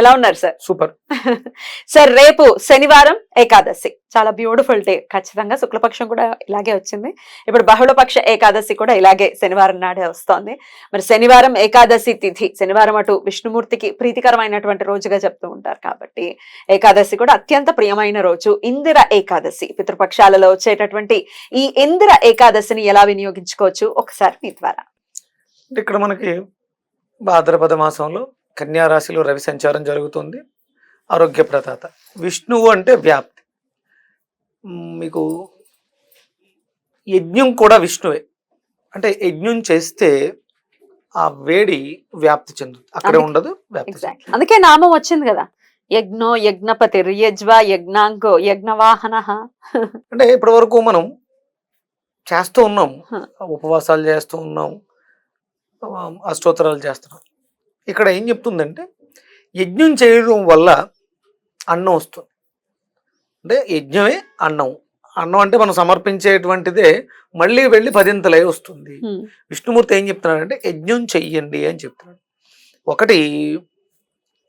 ఎలా ఉన్నారు sir super. Sir రేపు శనివారం ఏకాదశి. చాలా బ్యూటిఫుల్ డే ఖచ్చితంగా శుక్లపక్షం కూడా ఇలాగే వచ్చింది. ఇప్పుడు బహుళపక్ష ఏకాదశి కూడా ఇలాగే శనివారం నాడే వస్తోంది. మరి శనివారం ఏకాదశి తిథి శనివారం అటు విష్ణుమూర్తికి ప్రీతికరమైనటువంటి రోజుగా చెప్తూ ఉంటారు కాబట్టి ఏకాదశి కూడా అత్యంత ప్రియమైన రోజు. ఇందిర ఏకాదశి. పితృపక్షాలలో వచ్చేటటువంటి ఈ ఇందిర ఏకాదశిని ఎలా వినియోగించుకోవచ్చు? ఒకసారి మీ ద్వారా. ఇక్కడ మనకి భాద్రపద మాసంలో కన్యా రాశిలో రవి సంచారం జరుగుతుంది. ఆరోగ్య ప్రదాత. విష్ణువు అంటే వ్యాప్తి. మీకు యజ్ఞం కూడా విష్ణువే. అంటే యజ్ఞం చేస్తే ఆ వేడి వ్యాప్తి చెందుతుంది. అక్కడే ఉండదు వ్యాప్తి అందుకే నామం వచ్చింది కదా. యజ్ఞో యజ్ఞపతి యజ్వ యజ్ఞాంగో యజ్ఞవాహన. అంటే ఇప్పటి వరకు మనం చేస్తూ ఉన్నాం. ఉపవాసాలు చేస్తూ ఉన్నాం. అష్టోత్తరాలు చేస్తున్నాం. ఇక్కడ ఏం చెప్తుందంటే యజ్ఞం చేయడం వల్ల అన్నం వస్తుంది. అంటే యజ్ఞమే అన్నం. అన్నం అంటే మనం సమర్పించేటువంటిదే మళ్ళీ వెళ్ళి పదింతలై వస్తుంది. విష్ణుమూర్తి ఏం చెప్తున్నాడంటే యజ్ఞం చెయ్యండి అని చెప్తున్నాడు. ఒకటి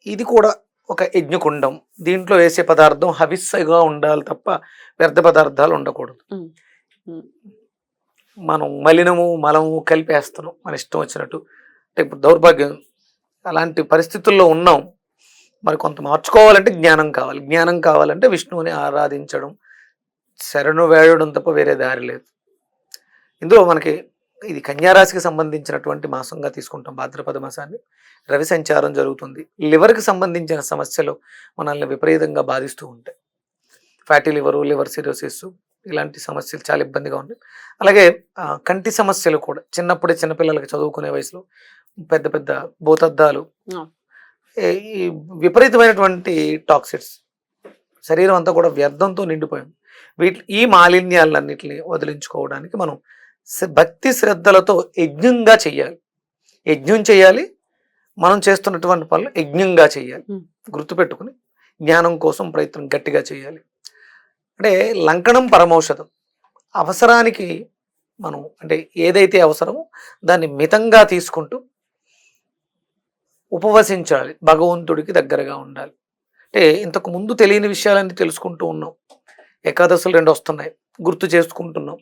ఇది కూడా ఒక యజ్ఞకుండం. దీంట్లో వేసే పదార్థం హవిస్సగా ఉండాలి తప్ప వ్యర్థ పదార్థాలు ఉండకూడదు. మనం మలినము మలము కలిపేస్తున్నాం. మన ఇష్టం వచ్చినట్టు. అంటే ఇప్పుడు దౌర్భాగ్యం అలాంటి పరిస్థితుల్లో ఉన్నాం. మరి కొంత మార్చుకోవాలంటే జ్ఞానం కావాలి. జ్ఞానం కావాలంటే విష్ణువుని ఆరాధించడం. శరణు వేడడం తప్ప వేరే దారి లేదు. ఇందులో మనకి ఇది కన్యారాశికి సంబంధించినటువంటి మాసంగా తీసుకుంటాం భాద్రపద మాసాన్ని. రవి సంచారం జరుగుతుంది. లివర్కి సంబంధించిన సమస్యలు మనల్ని విపరీతంగా బాధిస్తూ ఉంటాయి. ఫ్యాటీ లివరు లివర్ సిరోసిస్ ఇలాంటి సమస్యలు చాలా ఇబ్బందిగా ఉన్నాయి. అలాగే కంటి సమస్యలు కూడా చిన్నప్పుడే చిన్నపిల్లలకి చదువుకునే వయసులో పెద్ద పెద్ద భూతద్దాలు ఈ విపరీతమైనటువంటి టాక్సిడ్స్ శరీరం అంతా కూడా వ్యర్థంతో నిండిపోయింది. వీటి ఈ మాలిన్యాలన్నింటినీ వదిలించుకోవడానికి మనం భక్తి శ్రద్ధలతో యజ్ఞంగా చెయ్యాలి. యజ్ఞం చేయాలి మనం చేస్తున్నటువంటి పనులు యజ్ఞంగా చేయాలి. గుర్తుపెట్టుకుని జ్ఞానం కోసం ప్రయత్నం గట్టిగా చేయాలి అంటే లంకణం పరమౌషధం. అవసరానికి మనం అంటే ఏదైతే అవసరమో దాన్ని మితంగా తీసుకుంటూ ఉపవసించాలి. భగవంతుడికి దగ్గరగా ఉండాలి. అంటే ఇంతకు ముందు తెలియని విషయాలన్నీ తెలుసుకుంటూ ఉన్నాం. ఏకాదశులు రెండు వస్తున్నాయి. గుర్తు చేసుకుంటున్నాం.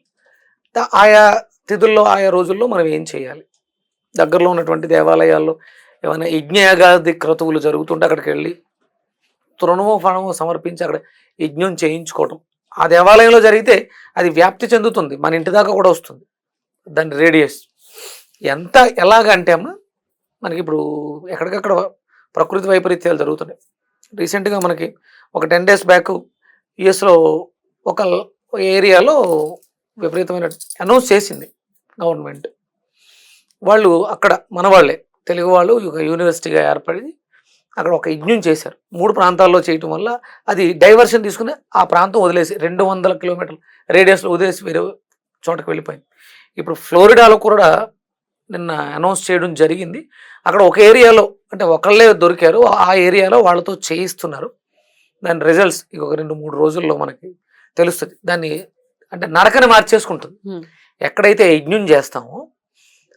ఆయా తిథుల్లో ఆయా రోజుల్లో మనం ఏం చేయాలి? దగ్గరలో ఉన్నటువంటి దేవాలయాల్లో ఏమైనా యజ్ఞయాగాది క్రతువులు జరుగుతుంటే అక్కడికి వెళ్ళి తృణము ఫణమో సమర్పించి అక్కడ యజ్ఞం చేయించుకోవటం. ఆ దేవాలయంలో జరిగితే అది వ్యాప్తి చెందుతుంది. మన ఇంటి దాకా కూడా వస్తుంది. దాని రేడియస్ ఎంత ఎలాగంటే అమ్మా మనకి ఇప్పుడు ఎక్కడికక్కడ ప్రకృతి వైపరీత్యాలు జరుగుతున్నాయి. రీసెంట్గా మనకి ఒక టెన్ డేస్ బ్యాక్ యుఎస్లో ఒక ఏరియాలో విపరీతమైన అనౌన్స్ చేసింది గవర్నమెంట్. వాళ్ళు అక్కడ మన వాళ్ళే తెలుగు వాళ్ళు ఒక యూనివర్సిటీగా ఏర్పడి అక్కడ ఒక యజ్ఞం చేశారు. మూడు ప్రాంతాల్లో చేయటం వల్ల అది డైవర్షన్ తీసుకుని ఆ ప్రాంతం వదిలేసి రెండు వందల కిలోమీటర్ల రేడియస్లో వదిలేసి వేరే చోటకి వెళ్ళిపోయింది. ఇప్పుడు ఫ్లోరిడాలో కూడా నిన్న అనౌన్స్ చేయడం జరిగింది. అక్కడ ఒక ఏరియాలో అంటే ఒకళ్ళే దొరికారు. ఆ ఏరియాలో వాళ్ళతో చేయిస్తున్నారు. దాని రిజల్ట్స్ ఒక రెండు మూడు రోజుల్లో మనకి తెలుస్తుంది. దాన్ని అంటే నరకని మార్చేసుకుంటుంది. ఎక్కడైతే యజ్ఞం చేస్తామో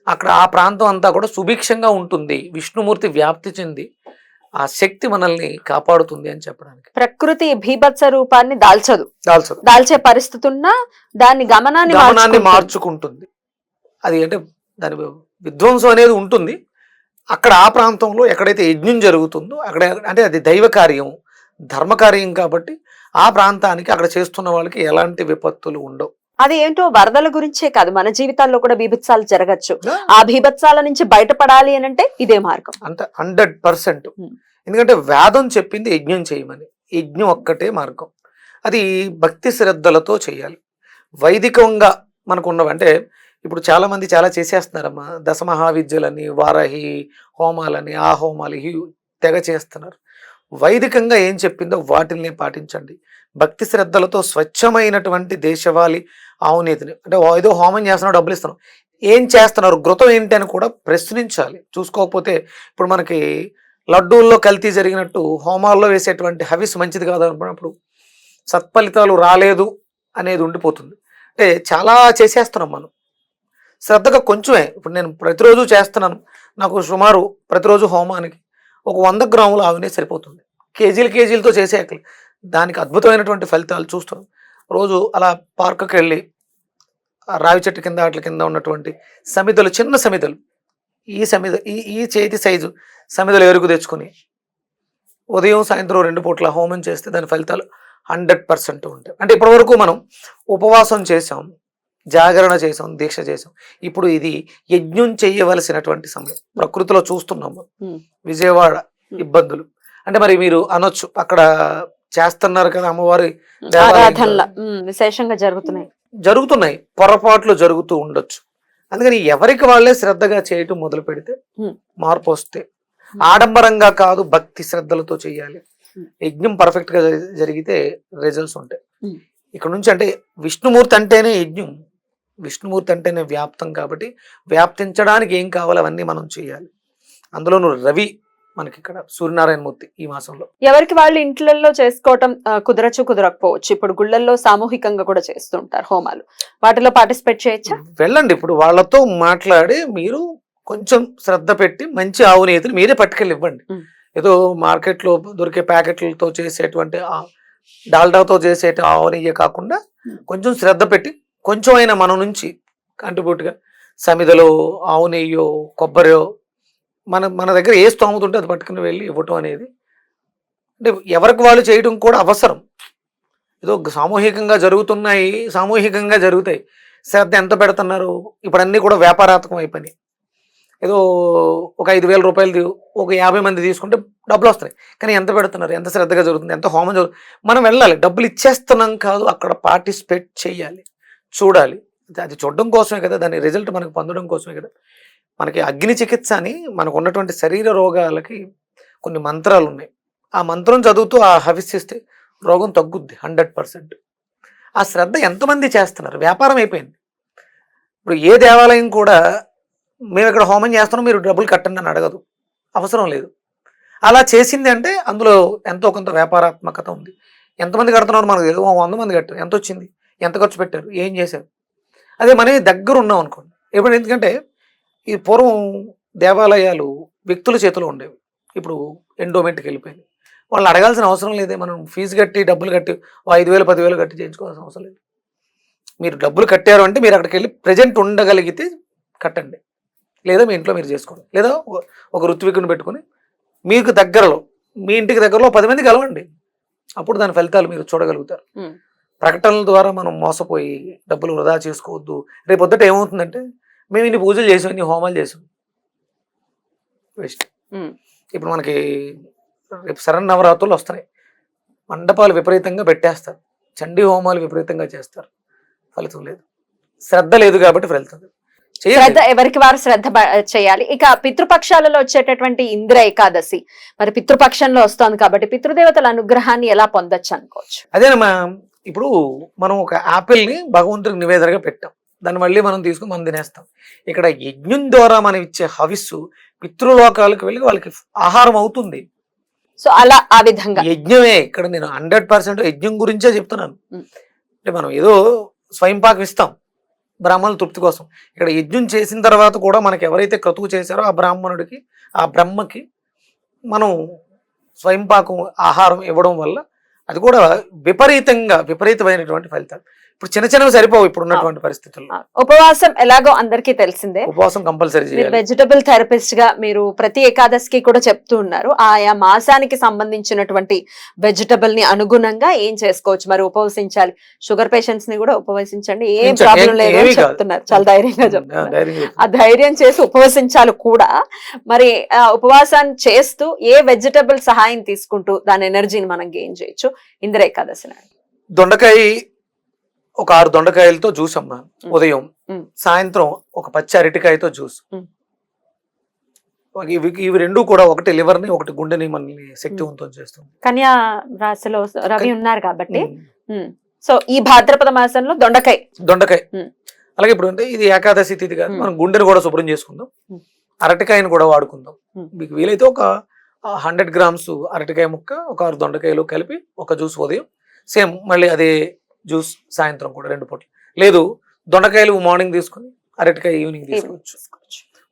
అక్కడ ఆ ప్రాంతం అంతా కూడా సుభిక్షంగా ఉంటుంది. విష్ణుమూర్తి వ్యాప్తి చెంది ఆ శక్తి మనల్ని కాపాడుతుంది అని చెప్పడానికి. ప్రకృతి భీభత్స రూపాన్ని దాల్చదు. దాల్చదు. దాల్చే పరిస్థితి ఉన్నా దాని గమనాన్ని గమనాన్ని మార్చుకుంటుంది. అది అంటే దాని విధ్వంసం అనేది ఉంటుంది. అక్కడ ఆ ప్రాంతంలో ఎక్కడైతే యజ్ఞం జరుగుతుందో అక్కడ అంటే అది దైవ కార్యం ధర్మ కార్యం కాబట్టి ఆ ప్రాంతానికి అక్కడ చేస్తున్న వాళ్ళకి ఎలాంటి విపత్తులు ఉండవు. అది ఏంటో వరదల గురించే కాదు. మన జీవితాల్లో కూడా బీభత్సాలు జరగచ్చు. ఆ, బీభత్సాల నుంచి బయటపడాలి అని అంటే ఇదే మార్గం. అంత హండ్రెడ్ పర్సెంట్. ఎందుకంటే వేదం చెప్పింది యజ్ఞం చేయమని. యజ్ఞం ఒక్కటే మార్గం. అది భక్తి శ్రద్ధలతో చేయాలి. వైదికంగా మనకు అంటే ఇప్పుడు చాలా మంది చాలా చేసేస్తున్నారమ్మా. దశమహావిద్యలని వారాహి హోమాలని ఆ హోమాలు తెగ చేస్తున్నారు. వైదికంగా ఏం చెప్పిందో వాటిని పాటించండి. భక్తి శ్రద్ధలతో స్వచ్ఛమైనటువంటి దేశవాళి ఆవునేతిని. అంటే ఏదో హోమం చేస్తున్నావు డబ్బులు ఇస్తున్నావు. ఏం చేస్తున్నారు? గృతం ఏంటి అని కూడా ప్రశ్నించాలి. చూసుకోకపోతే ఇప్పుడు మనకి లడ్డూల్లో కల్తీ జరిగినట్టు హోమాల్లో వేసేటువంటి హవిస్ మంచిది కాదు అనుకున్నప్పుడు సత్ఫలితాలు రాలేదు అనేది ఉండిపోతుంది. అంటే చాలా చేసేస్తున్నాం మనం. శ్రద్ధగా కొంచెమే. ఇప్పుడు నేను ప్రతిరోజు చేస్తున్నాను. నాకు సుమారు ప్రతిరోజు హోమానికి ఒక వంద గ్రాముల ఆవునే సరిపోతుంది. కేజీలు కేజీలతో చేసేయక్కలు దానికి అద్భుతమైనటువంటి ఫలితాలు చూస్తున్నాం రోజు అలా పార్కుకి వెళ్ళి రావి చెట్టు కింద వాటి కింద ఉన్నటువంటి సమిదలు చిన్న సమిదలు ఈ సమిద ఈ ఈ చేతి సైజు సమిదలు ఎరుగు తెచ్చుకొని ఉదయం సాయంత్రం రెండు పూట్ల హోమం చేస్తే దాని ఫలితాలు హండ్రెడ్ పర్సెంట్ ఉంటాయి అంటే ఇప్పటివరకు మనం ఉపవాసం చేసాం జాగరణ చేసాం దీక్ష చేసాం ఇప్పుడు ఇది యజ్ఞం చేయవలసినటువంటి సమయం ప్రకృతిలో చూస్తున్నాం మనం. Hmm. విజయవాడ. ఇబ్బందులు అంటే మరి మీరు అనొచ్చు అక్కడ చేస్తున్నారు కదా అమ్మవారి ఆరాధనల విశేషంగా జరుగుతున్నాయి. జరుగుతున్నాయి పొరపాట్లు జరుగుతూ ఉండొచ్చు. అందుకని ఎవరికి వాళ్ళే శ్రద్ధగా చేయటం మొదలు పెడితే. మార్పు వస్తే. ఆడంబరంగా కాదు భక్తి శ్రద్ధలతో చేయాలి. యజ్ఞం పర్ఫెక్ట్గా జరి- జరిగితే రిజల్ట్స్ ఉంటాయి. ఇక్కడ నుంచి అంటే విష్ణుమూర్తి అంటేనే యజ్ఞం. విష్ణుమూర్తి అంటేనే వ్యాప్తం కాబట్టి వ్యాప్తించడానికి ఏం కావాలో అవన్నీ మనం చేయాలి. అందులోనూ రవి మనకి ఇక్కడ సూర్యనారాయణ మూర్తి ఈ మాసంలో. ఎవరికి వాళ్ళు ఇంట్లలో చేసుకోవటం ఆ, కుదరచ్చు కుదరకపోవచ్చు. ఇప్పుడు గుళ్ళల్లో సామూహికంగా కూడా చేస్తుంటారు హోమాలు. వాటిలో పార్టిసిపేట్ చేయొచ్చా? వెళ్ళండి ఇప్పుడు వాళ్ళతో మాట్లాడి మీరు కొంచెం శ్రద్ధ పెట్టి మంచి ఆవు నేతిని మీరే పట్టుకెళ్ళి ఇవ్వండి. ఏదో మార్కెట్లో దొరికే ప్యాకెట్లతో చేసేటువంటి డాల్డాతో చేసే ఆవు నెయ్యి కాకుండా. కొంచెం శ్రద్ధ పెట్టి కొంచెం అయినా మన నుంచి కంట్రిబ్యూట్గా సమిదలో ఆవు నెయ్యో కొబ్బరియో మన మన దగ్గర ఏ స్తోమత ఉంటే అది పట్టుకుని వెళ్ళి ఇవ్వటం అనేది. అంటే ఎవరికి వాళ్ళు చేయడం కూడా అవసరం. ఏదో సామూహికంగా జరుగుతున్నాయి సామూహికంగా జరుగుతాయి. శ్రద్ధ ఎంత పెడుతున్నారు? ఇప్పుడు అన్నీ కూడా వ్యాపారాత్మకం అయిపోయినాయి. ఏదో ఒక ఐదు వేల రూపాయలు ఒక యాభై మంది తీసుకుంటే డబ్బులు వస్తాయి. కానీ ఎంత పెడుతున్నారు? ఎంత శ్రద్ధగా జరుగుతుంది? ఎంత హోమం జరుగుతుంది మనం వెళ్ళాలి. డబ్బులు ఇచ్చేస్తున్నాం కాదు అక్కడ పార్టిసిపేట్ చేయాలి. చూడాలి. అది- అది చూడడం కోసమే కదా దాని రిజల్ట్ మనకు పొందడం కోసమే కదా. మనకి అగ్ని చికిత్స అని మనకు ఉన్నటువంటి శరీర రోగాలకి కొన్ని మంత్రాలు ఉన్నాయి ఆ మంత్రం చదువుతూ ఆ హవిస్సిస్తే రోగం తగ్గుద్ది హండ్రెడ్ పర్సెంట్. ఆ శ్రద్ధ ఎంతమంది చేస్తున్నారు? వ్యాపారం అయిపోయింది. ఇప్పుడు ఏ దేవాలయం కూడా మేము ఇక్కడ హోమం చేస్తున్నాం మీరు డబ్బులు కట్టండి అని అడగదు. అవసరం లేదు. అలా చేసింది అంటే అందులో ఎంతో కొంత వ్యాపారాత్మకత ఉంది. ఎంతమంది కడుతున్నారు మనకు తెలియదు వంద మంది కట్టారు. ఎంత వచ్చింది ఎంత ఖర్చు పెట్టారు? ఏం చేశారు? అదే మనమే దగ్గర ఉన్నాం అనుకోండి. ఎప్పుడు ఎందుకంటే ఈ పూర్వం దేవాలయాలు వ్యక్తుల చేతిలో ఉండేవి. ఇప్పుడు ఎండోమెంట్కి వెళ్ళిపోయింది వాళ్ళు అడగాల్సిన అవసరం లేదే. మనం ఫీజు కట్టి డబ్బులు కట్టి ఐదు వేలు పదివేలు కట్టి చేయించుకోవాల్సిన అవసరం లేదు. మీరు డబ్బులు కట్టారు అంటే మీరు అక్కడికి వెళ్ళి ప్రజెంట్ ఉండగలిగితే కట్టండి. లేదా మీ ఇంట్లో మీరు చేసుకోండి. లేదా ఒక- ఋత్వికుని పెట్టుకొని మీకు దగ్గరలో మీ ఇంటికి దగ్గరలో పది మంది కలవండి. అప్పుడు దాని ఫలితాలు మీరు చూడగలుగుతారు. ప్రకటనల ద్వారా మనం మోసపోయి డబ్బులు వృధా చేసుకోవద్దు. రేపు పొద్దుట ఏమవుతుందంటే మేము ఇన్ని పూజలు చేసాం ఇన్ని హోమాలు చేసాం. వేస్ట్. ఇప్పుడు మనకి రేపు శరణ్ నవరాత్రులు వస్తున్నాయి. మండపాలు విపరీతంగా పెట్టేస్తారు. చండీ హోమాలు విపరీతంగా చేస్తారు. ఫలితం లేదు. శ్రద్ధ లేదు కాబట్టి ఫలితం శ్రద్ధ ఎవరికి వారు శ్రద్ధ చేయాలి. ఇక పితృపక్షాలలో వచ్చేటటువంటి ఇంద్ర ఏకాదశి. మరి పితృపక్షంలో వస్తోంది కాబట్టి పితృదేవతల అనుగ్రహాన్ని ఎలా పొందొచ్చు అనుకోవచ్చు? అదేనమ్మా ఇప్పుడు మనం ఒక యాపిల్ని భగవంతుడికి నివేదనగా పెట్టాం. దాన్ని మళ్ళీ మనం తీసుకుని మనం తినేస్తాం. ఇక్కడ యజ్ఞం ద్వారా మనం ఇచ్చే హవిస్సు పితృలోకాలకు వెళ్ళి వాళ్ళకి ఆహారం అవుతుంది. సో అలా ఆ విధంగా. యజ్ఞమే ఇక్కడ నేను హండ్రెడ్ పర్సెంట్ యజ్ఞం గురించే చెప్తున్నాను. అంటే మనం ఏదో స్వయం పాకం ఇస్తాం బ్రాహ్మణుల తృప్తి కోసం. ఇక్కడ యజ్ఞం చేసిన తర్వాత కూడా మనకి ఎవరైతే క్రతువు చేశారో ఆ బ్రాహ్మణుడికి ఆ బ్రహ్మకి మనం స్వయం పాకం ఆహారం ఇవ్వడం వల్ల అది కూడా విపరీతంగా విపరీతమైనటువంటి ఫలితాలు. ఇప్పుడు చిన్న చిన్నవి సరిపోవు ఇప్పుడు ఉన్నటువంటి పరిస్థితుల్లో. ఉపవాసం ఎలాగో అందరికీ తెలిసిందే. ఉపవాసం కంపల్సరీ చేయాలి. వెజిటబుల్ థెరపిస్ట్గా మీరు ప్రతి ఏకాదశికి కూడా చెప్తూ ఉన్నారు. ఆయా మాసానికి సంబంధించినటువంటి వెజిటబుల్ని అనుగుణంగా ఏం చేసుకోవచ్చు? మరి ఉపవసించాలి. షుగర్ పేషెంట్స్ని కూడా ఉపవసించండి. ఏం. ప్రాబ్లం లేదు. చెప్తున్నారు. చాలా ధైర్యంగా చెప్తున్నారు. ఆ ధైర్యం చేసి ఉపవసించాలి కూడా. మరి ఆ, ఉపవాసాన్ని చేస్తూ ఏ వెజిటబుల్ సహాయం తీసుకుంటూ దాని ఎనర్జీని మనం గెయిన్ చేయొచ్చు. ఇందిర ఏకాదశి నాడు. దొండకాయ ఒక ఆరు దొండకాయలతో జ్యూస్ అమ్మా. ఉదయం. సాయంత్రం ఒక పచ్చి అరటికాయతో జ్యూస్. ఇవి ఇవి రెండు కూడా ఒకటి లివర్ని ఒకటి గుండెని మనల్ని శక్తివంతం చేస్తుంది కన్యా రాశిలో రవి ఉన్నారు కాబట్టి. సో ఈ భాద్రపద మాసంలో దొండకాయ దొండకాయ. అలాగే ఇప్పుడు అంటే ఇది ఏకాదశి తిథి కాదు. మనం గుండెని కూడా శుభ్రం చేసుకుందాం. అరటికాయని కూడా వాడుకుందాం. మీకు వీలైతే ఒక హండ్రెడ్ గ్రామ్స్ అరటికాయ ముక్క ఒక ఆరు దొండకాయలు కలిపి ఒక జ్యూస్ ఉదయం సేమ్ మళ్ళీ అదే జ్యూస్ సాయంత్రం కూడా రెండు పూటలు. లేదు దొండకాయలు మార్నింగ్ తీసుకుని అరటికాయ ఈవినింగ్ తీసుకోవచ్చు.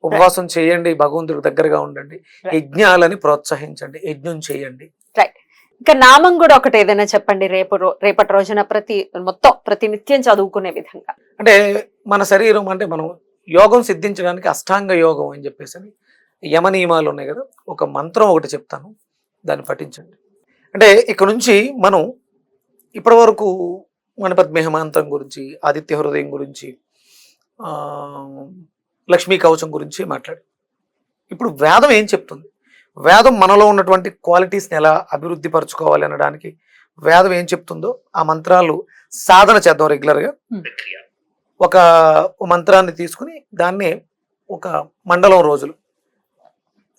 ఉపవాసం చేయండి భగవంతుడికి దగ్గరగా ఉండండి. యజ్ఞాలని ప్రోత్సహించండి యజ్ఞం చేయండి. ఇంకా నామం కూడా ఒకటి ఏదైనా చెప్పండి రేపు రేపటి రోజున ప్రతి మొత్తం ప్రతి నిత్యం చదువుకునే విధంగా. అంటే మన శరీరం అంటే మనం యోగం సిద్ధించడానికి అష్టాంగ యోగం అని చెప్పేసి అని యమ నియమాలు ఉన్నాయి కదా ఒక మంత్రం ఒకటి చెప్తాను దాన్ని పఠించండి. అంటే ఇక్కడ నుంచి మనం ఇప్పటి వరకు గణపతి మంత్రం గురించి ఆదిత్య హృదయం గురించి ఆ, లక్ష్మీ కవచం గురించి మాట్లాడు. ఇప్పుడు వేదం ఏం చెప్తుంది? వేదం మనలో ఉన్నటువంటి క్వాలిటీస్ని ఎలా అభివృద్ధి పరచుకోవాలి అనడానికి వేదం ఏం చెప్తుందో ఆ మంత్రాలు సాధన చేద్దాం రెగ్యులర్గా ఒక మంత్రాన్ని తీసుకుని దాన్ని ఒక మండలం రోజులు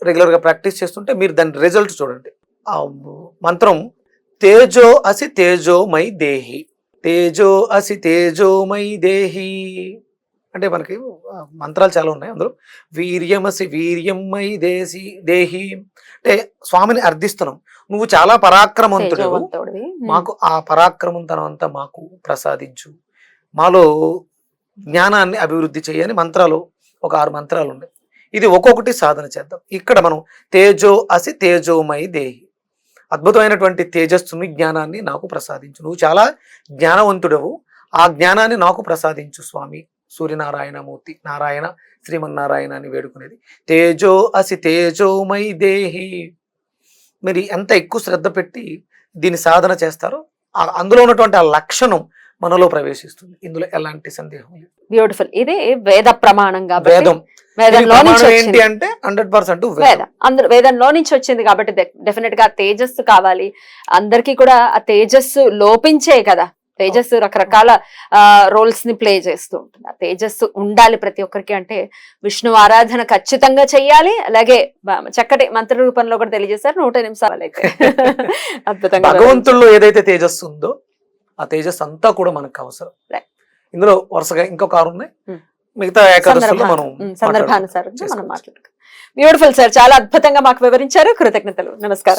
రెగ్యులర్గా ప్రాక్టీస్ చేస్తుంటే మీరు దాని రిజల్ట్ చూడండి. ఆ మంత్రం తేజో అసి తేజోమై దేహి. తేజో అసి తేజోమై దేహి. అంటే మనకి మంత్రాలు చాలా ఉన్నాయి అందులో. వీర్యమసి వీర్యమై దేశి దేహి. అంటే స్వామిని అర్థిస్తున్నాం. నువ్వు చాలా పరాక్రమంతుడు. మాకు ఆ పరాక్రమంతనం అంతా మాకు ప్రసాదించు. మాలో జ్ఞానాన్ని అభివృద్ధి చేయని మంత్రాలు ఒక ఆరు మంత్రాలు ఉన్నాయి. ఇది ఒక్కొక్కటి సాధన చేద్దాం. ఇక్కడ మనం తేజో అసి తేజోమయి దేహి. అద్భుతమైనటువంటి తేజస్సుని జ్ఞానాన్ని నాకు ప్రసాదించు. నువ్వు చాలా జ్ఞానవంతుడవు. ఆ జ్ఞానాన్ని నాకు ప్రసాదించు స్వామి. సూర్యనారాయణమూర్తి నారాయణ శ్రీమన్నారాయణ అని వేడుకునేది. తేజో అసి తేజోమై దేహి. మరి ఎంత ఎక్కువ శ్రద్ధ పెట్టి దీన్ని సాధన చేస్తారో అందులో ఉన్నటువంటి ఆ లక్షణం మనలో ప్రవేశిస్తుంది. ఇందులో ఎలాంటి సందేహం లేదు. బ్యూటిఫుల్ ఇది వేద ప్రమాణం కాబట్టి వేదం. ఏంటి అంటే హండ్రెడ్ పర్సెంట్ వేదం. అందరు వేదంలో నుంచి వచ్చింది కాబట్టి డెఫినెట్గా తేజస్సు కావాలి. అందరికీ కూడా ఆ తేజస్సు లోపించే కదా. తేజస్సు రకరకాల రోల్స్ని ప్లే చేస్తూ ఉంటుంది. ఆ తేజస్సు ఉండాలి ప్రతి ఒక్కరికి అంటే విష్ణు ఆరాధన ఖచ్చితంగా చెయ్యాలి. అలాగే చక్కటి మంత్ర రూపంలో కూడా తెలియజేశారు. నూట నిమిషాలు అయితే. అద్భుతంగా భగవంతుల్లో ఏదైతే తేజస్సు ఉందో ఆ తేజస్సు అంతా కూడా మనకు అవసరం. ఇందులో వరుసగా ఇంకొక ఆరు ఉన్నాయి Hmm. మిగతా ఏకాదశుల్లో మనం. మాట్లాడుకుందాం. బ్యూటిఫుల్ సార్ చాలా అద్భుతంగా మాకు వివరించారు. కృతజ్ఞతలు. నమస్కారం.